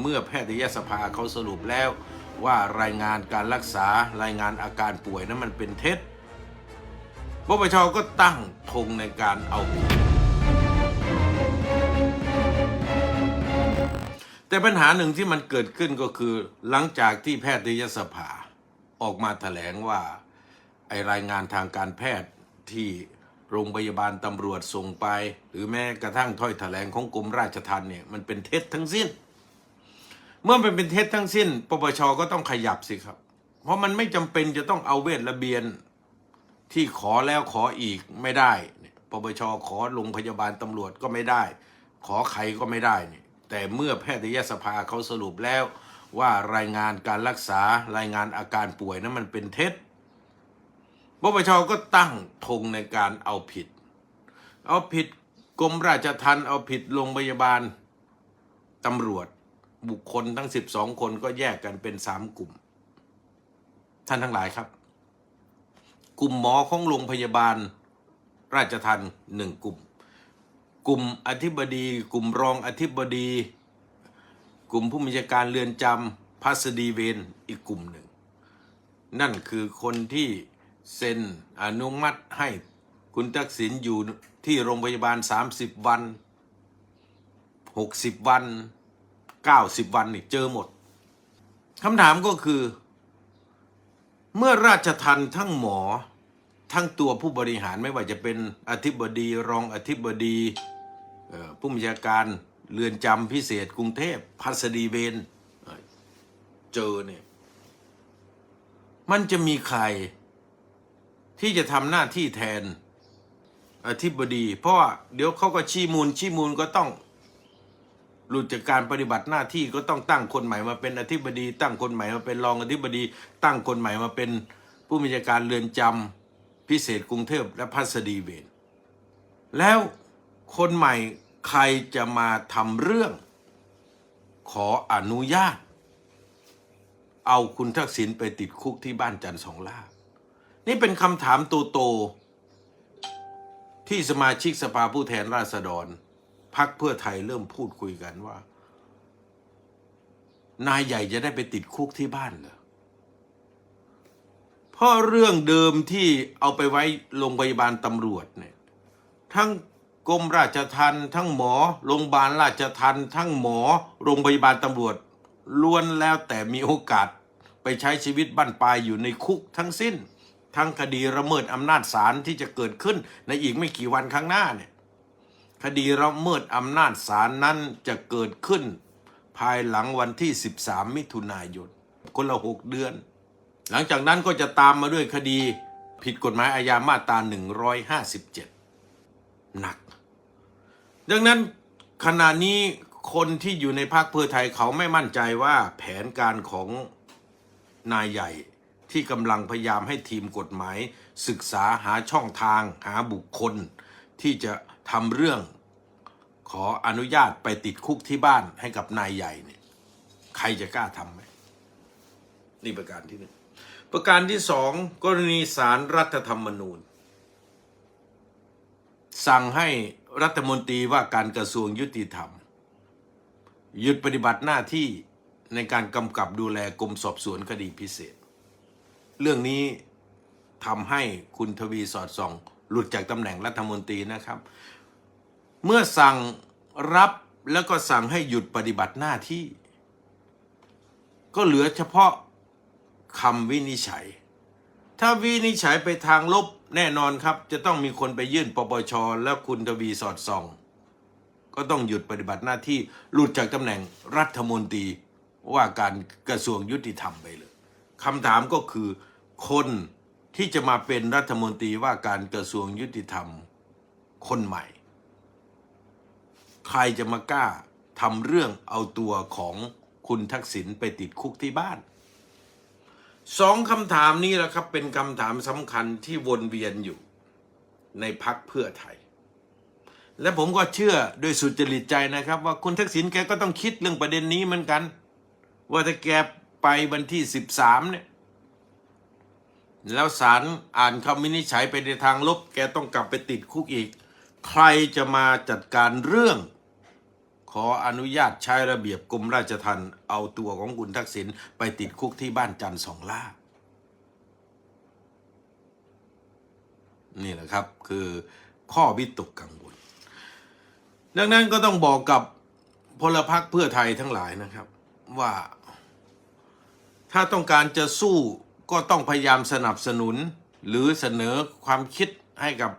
เมื่อแพทยสภาเขาสรุปแล้ว ว่ารายงานการรักษารายงานอาการป่วยนั้นมันเป็นเท็จปปชก็ตั้งธงในการเอาผิดแต่ปัญหาหนึ่งที่มันเกิดขึ้นก็คือ หลังจากที่แพทยสภาออกมาแถลงว่าไอรายงานทางการแพทย์ที่โรงพยาบาลตำรวจส่งไป หรือแม้กระทั่งถ้อยแถลงของกรมราชทัณฑ์เนี่ยมันเป็นเท็จทั้งสิ้น เมื่อมันเป็นเท็จทั้งสิ้น ปปชก็ต้องขยับสิครับ เพราะมันไม่จำเป็นจะต้องเอาเวทระเบียน ที่ขอแล้วขออีกไม่ได้ปปชขอโรงพยาบาลตำรวจก็ไม่ได้ ขอใครก็ไม่ได้เนี่ยแต่เมื่อแพทยสภาเขาสรุปแล้วว่ารายงานการรักษารายงานอาการป่วยนั้นมันเป็นเท็จปปชก็ตั้งธงในการเอาผิด เอาผิดกรมราชทัณฑ์เอาผิดโรงพยาบาลตำรวจ บุคคลทั้ง 12 คนก็แยกกันเป็นสามกลุ่ม ท่านทั้งหลายครับ กลุ่มหมอของโรงพยาบาล ราชทัณฑ์หนึ่งกลุ่ม กลุ่มอธิบดี กลุ่มรองอธิบดี กลุ่มผู้บัญชาการเรือนจำพัสดีเวรอีกกลุ่มหนึ่ง นั่นคือคนที่เซ็นอนุมัติให้คุณทักษิณอยู่ที่โรงพยาบาล 30 วัน 60 วัน 90 วันนี่เจอหมดคำถามก็คือ เมื่อราชทันทั้งหมอทั้งตัวผู้บริหารไม่ว่าจะเป็นอธิบดีรองอธิบดีผู้บัญชาการเรือนจำพิเศษกรุงเทพพัสดีเวนเอ่อเจอเนี่ยมันจะมีใครที่จะทำหน้าที่แทนอธิบดี เพราะว่าเดี๋ยวเขาก็ชี้มูลชี้มูลก็ต้อง หลุดจากการปฏิบัติหน้าที่ก็ต้องตั้งคนใหม่มาเป็นอธิบดี ตั้งคนใหม่มาเป็นรองอธิบดี ตั้งคนใหม่มาเป็นผู้บัญชาการเรือนจำพิเศษกรุงเทพและพัสดีเวรแล้วคนใหม่ใครจะมาทำเรื่อง ขออนุญาต เอาคุณทักษิณไปติดคุกที่บ้านจันทร์สองล่า นี่เป็นคำถามโตๆที่สมาชิกสภาผู้แทนราษฎร พักเพื่อไทยเริ่มพูดคุยกันว่า นายใหญ่จะได้ไปติดคุกที่บ้านเหรอเพราะเรื่องเดิมที่เอาไปไว้โรงพยาบาลตำรวจเนี่ยทั้งกรมราชทัณฑ์ทั้งหมอโรงพยาบาลราชทัณฑ์ทั้งหมอโรงพยาบาลตำรวจล้วนแล้วแต่มีโอกาสไปใช้ชีวิตบั้นปลายอยู่ในคุกทั้งสิ้น ทั้งคดีระเมิดอำนาจศาลที่จะเกิดขึ้นในอีกไม่กี่วันข้างหน้าเนี่ย คดีระเมิดอำนาจศาลนั้นจะเกิดขึ้น ภายหลังวันที่ 13 มิถุนายน คนละหกเดือน หลังจากนั้นก็จะตามมาด้วยคดีผิดกฎหมายอาญามาตรา 157 หนัก ดังนั้นขณะนี้คนที่อยู่ในพรรคเพื่อไทยเขาไม่มั่นใจว่าแผนการของนายใหญ่ที่กำลังพยายามให้ทีมกฎหมาย ศึกษาหาช่องทางหาบุคคล ที่จะทำเรื่องขออนุญาตไปติดคุกที่บ้านให้กับนายใหญ่เนี่ยใครจะกล้าทำไหมนี่ประการที่หนึ่งประการที่สองกรณีสารรัฐธรรมนูญ สั่งให้รัฐมนตรีว่าการกระทรวงยุติธรรม หยุดปฏิบัติหน้าที่ในการกำกับดูแลกรมสอบสวนคดีพิเศษ เรื่องนี้ทำให้คุณทวีสอดส่อง หลุดจากตำแหน่งรัฐมนตรีนะครับ เมื่อสั่งรับแล้วก็สั่งให้หยุดปฏิบัติหน้าที่ ก็เหลือเฉพาะคำวินิจฉัย ถ้าวินิจฉัยไปทางลบแน่นอนครับ จะต้องมีคนไปยื่นปปชแล้วคุณทวีสอดส่อง ก็ต้องหยุดปฏิบัติหน้าที่หลุดจากตำแหน่งรัฐมนตรีว่าการกระทรวงยุติธรรมไปเลยคำถามก็คือคน ที่จะมาเป็นรัฐมนตรีว่าการกระทรวงยุติธรรมคนใหม่ ใครจะมากล้าทำเรื่องเอาตัวของคุณทักษิณไปติดคุกที่บ้านสองคำถามนี้แหละครับเป็นคำถามสำคัญที่วนเวียนอยู่ในพักเพื่อไทย และผมก็เชื่อโดยสุจริตใจนะครับ ว่าคุณทักษิณแกก็ต้องคิดเรื่องประเด็นนี้เหมือนกัน ว่าถ้าแกไปวันที่สิบสามเนี่ย แล้วศาลอ่านคำวินิจฉัยไปในทางลบ แกต้องกลับไปติดคุกอีก ใครจะมาจัดการเรื่อง ขออนุญาตใช้ระเบียบกรมราชทัณฑ์เอาตัวของคุณทักษิณไปติดคุกที่บ้านจันทร์สองล่า นี่แหละครับคือข้อวิตกกังวล ดังนั้นก็ต้องบอกกับพลพรรคเพื่อไทยทั้งหลายนะครับว่าถ้าต้องการจะสู้ ก็ต้องพยายามสนับสนุนหรือเสนอความคิดให้กับ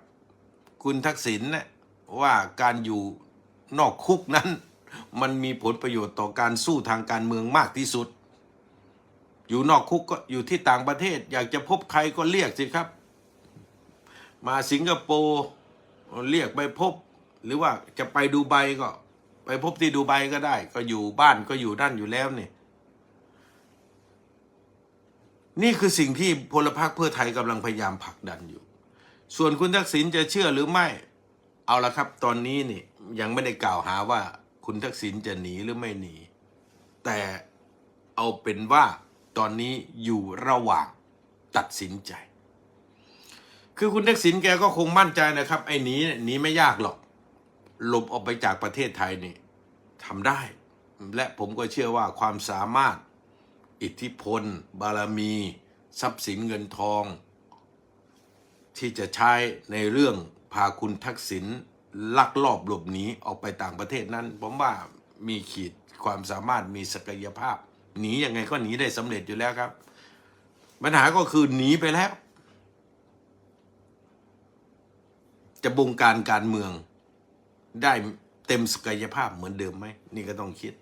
คุณทักษิณนะว่าการอยู่นอกคุกนั้น มันมีผลประโยชน์ต่อการสู้ทางการเมืองมากที่สุด อยู่นอกคุกก็อยู่ที่ต่างประเทศ อยากจะพบใครก็เรียกสิครับ มาสิงคโปร์เรียกไปพบ หรือว่าจะไปดูไบก็ ไปพบที่ดูไบก็ได้ ก็อยู่บ้านก็อยู่นั่นอยู่แล้วเนี่ย นี่คือสิ่งที่พลพรรคเพื่อไทยกำลังพยายามผลักดันอยู่ ส่วนคุณทักษิณจะเชื่อหรือไม่ เอาละครับ ตอนนี้นี่ยังไม่ได้กล่าวหาว่าคุณทักษิณจะหนีหรือไม่หนี แต่เอาเป็นว่าตอนนี้อยู่ระหว่างตัดสินใจ คือคุณทักษิณแกก็คงมั่นใจนะครับ ไอ้หนีเนี่ยหนีไม่ยากหรอก หลบออกไปจากประเทศไทยนี่ทำได้ และผมก็เชื่อว่าความสามารถ อิทธิพล บารมี ทรัพย์สินเงินทอง ที่จะใช้ในเรื่องพาคุณทักษิณลักลอบหลบหนีออกไปต่างประเทศนั้น ผมว่ามีขีดความสามารถมีศักยภาพหนียังไงก็หนีได้สำเร็จอยู่แล้วครับ ปัญหาก็คือหนีไปแล้ว จะบงการการเมืองได้เต็มศักยภาพเหมือนเดิมไหม นี่ก็ต้องคิด